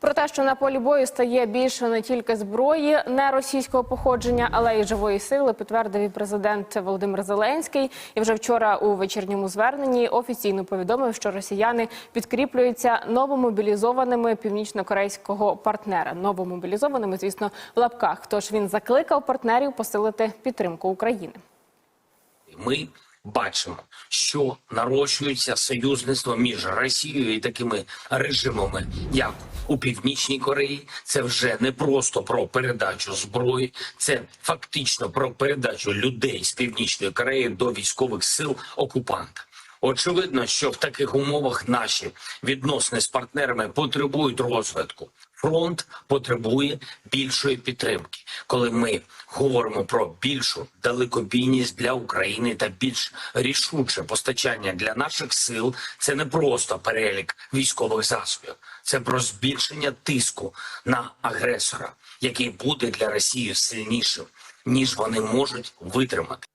Про те, що на полі бою стає більше не тільки зброї не російського походження, але й живої сили, підтвердив і президент Володимир Зеленський. І вже вчора у вечірньому зверненні офіційно повідомив, що росіяни підкріплюються новомобілізованими північно-корейського партнера. Новомобілізованими, звісно, в лапках. Тож він закликав партнерів посилити підтримку України. ми бачимо, що нарощується союзництво між Росією і такими режимами, як у Північній Кореї. Це вже не просто про передачу зброї, це фактично про передачу людей з Північної Кореї до військових сил окупанта. Очевидно, що в таких умовах наші відносини з партнерами потребують розвитку. Фронт потребує більшої підтримки. Коли ми говоримо про більшу далекобійність для України та більш рішуче постачання для наших сил, це не просто перелік військових засобів, це про збільшення тиску на агресора, який буде для Росії сильнішим, ніж вони можуть витримати.